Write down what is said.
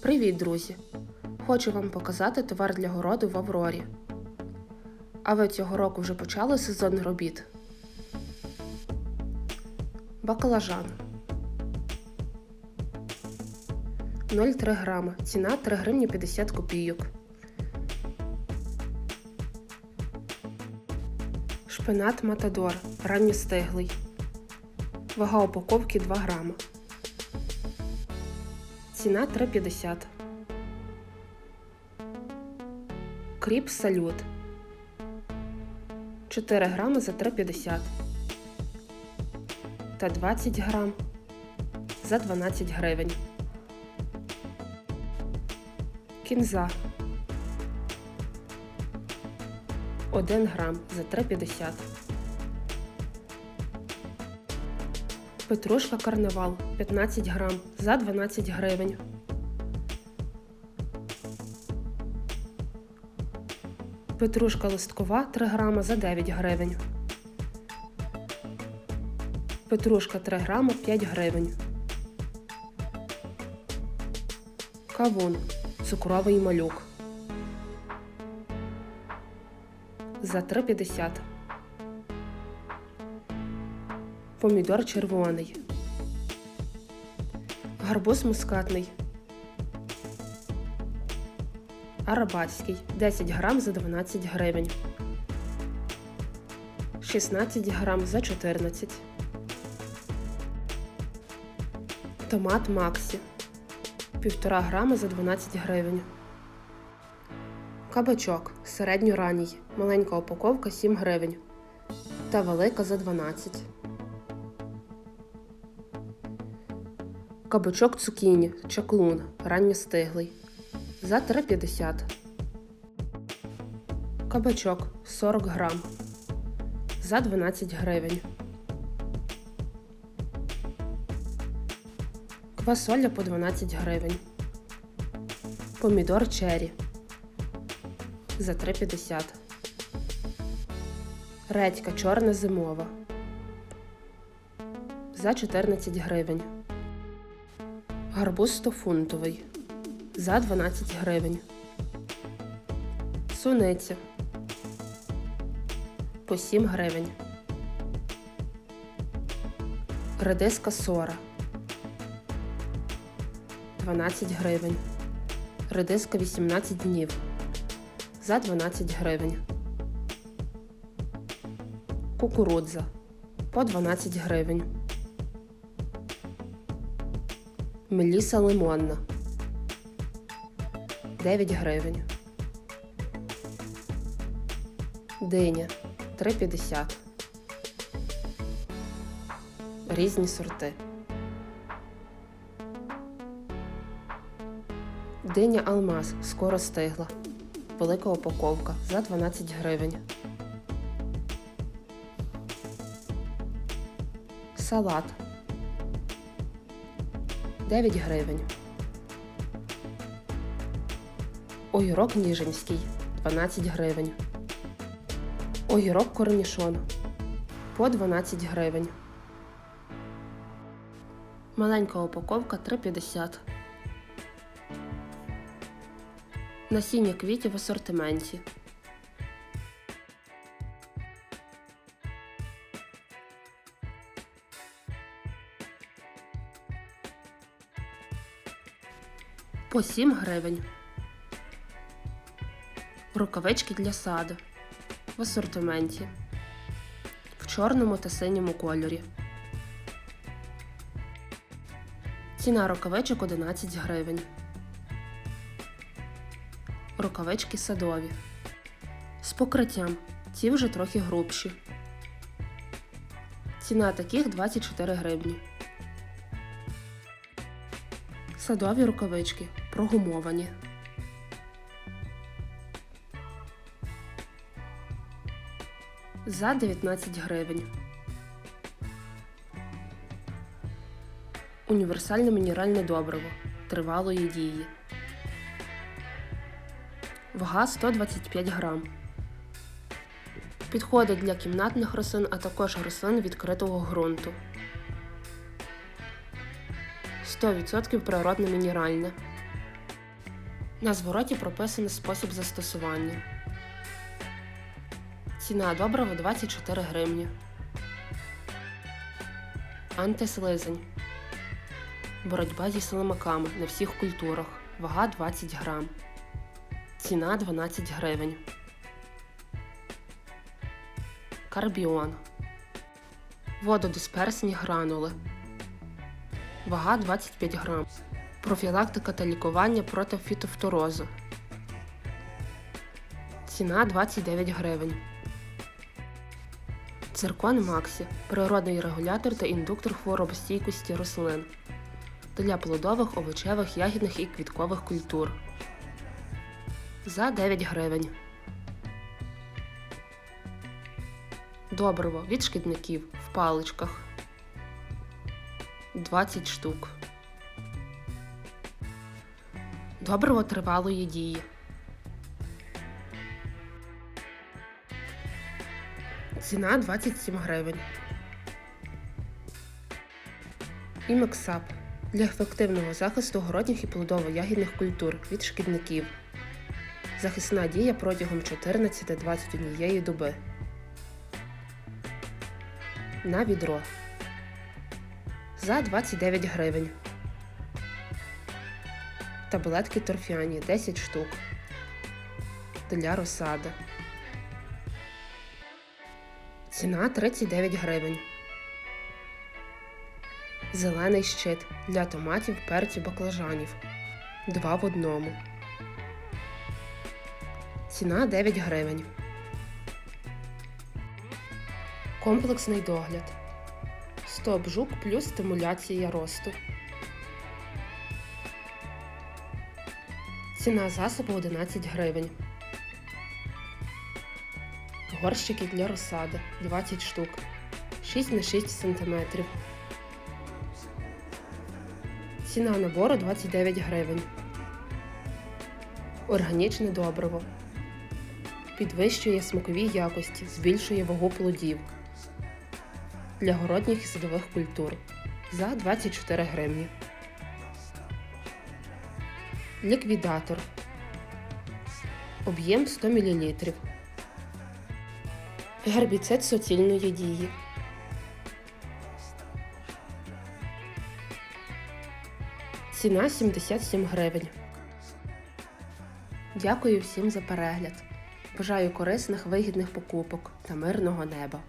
Привіт, друзі! Хочу вам показати товар для городу в Аврорі. А ви цього року вже почали сезон робіт? Баклажан 0,3 грама. Ціна 3 гривні 50 копійок. Шпинат Матадор ранньостиглий. Вага упаковки 2 грама. Ціна 3,50. Кріп салют 4 грами за 3,50 та 20 грам за 12 гривень. Кінза 1 грам за 3,50 Петрушка карнавал 15 грам за 12 гривень. Петрушка листкова 3 грама за 9 гривень. Петрушка 3 грама 5 гривень. Кавун. Цукровий малюк. За 3,50. Помідор червоний. Гарбуз мускатний. Арабатський 10 грам за 12 гривень. 16 грам за 14. Томат Максі 1,5 грама за 12 гривень. Кабачок середньоранній. Маленька упаковка 7 гривень. Та велика за 12. Кабачок цукіні, чаклун, ранньостиглий. За 3,50. Кабачок 40 грам. За 12 гривень. Квасоля по 12 гривень. Помідор чері. За 3,50. Редька чорна зимова. За 14 гривень. Гарбуз 100-фунтовий за 12 гривень. Суниця по 7 гривень. Редиска сора 12 гривень. Редиска 18 днів за 12 гривень. Кукурудза по 12 гривень. Меліса лимонна 9 гривень. Диня 3,50. Різні сорти. Диня Алмаз скоро стигла. Велика упаковка за 12 гривень. Салат 9 гривень. Огірок Ніжинський 12 гривень. Огірок корнішон по 12 гривень. Маленька упаковка 3,50. Насіння квітів в асортименті. По 7 гривень. Рукавички для саду в асортименті в чорному та синьому кольорі. Ціна рукавичок 11 гривень. Рукавички садові. З покриттям. Ці вже трохи грубші. Ціна таких 24 гривні. Садові рукавички прогумовані. За 19 гривень. Універсальне мінеральне добриво тривалої дії. Вага 125 грам. Підходить для кімнатних рослин, а також рослин відкритого ґрунту. 100% природне мінеральне. На звороті прописаний спосіб застосування. Ціна добрива 24 гривні. Антислизень. Боротьба зі слимаками на всіх культурах. Вага 20 грам. Ціна 12 гривень. Карбіон. Вододисперсні гранули. Вага 25 грам. Профілактика та лікування проти фітофторозу. Ціна 29 гривень. Циркон Максі природний регулятор та індуктор хворобостійкості рослин для плодових, овочевих, ягідних і квіткових культур. За 9 гривень. Добриво від шкідників в паличках 20 штук. Добриво тривалої дії. Ціна 27 гривень. Імексап для ефективного захисту городніх і плодово-ягідних культур від шкідників. Захисна дія протягом 14-21 доби. На відро. За 29 гривень. Таблетки торфяні 10 штук. Для розсади. Ціна 39 гривень. Зелений щит для томатів, перцю, баклажанів. Два в одному. Ціна 9 гривень. Комплексний догляд. Стоп жук плюс стимуляція росту. Ціна засобу 11 гривень. Горщики для розсади 20 штук. 6 на 6 см. Ціна набору 29 гривень. Органічне добриво. Підвищує смакові якості, збільшує вагу плодів. Для городніх і садових культур за 24 гривні. Ліквідатор. Об'єм 100 мл. Гербіцид суцільної дії. Ціна 77 гривень. Дякую всім за перегляд. Бажаю корисних вигідних покупок та мирного неба.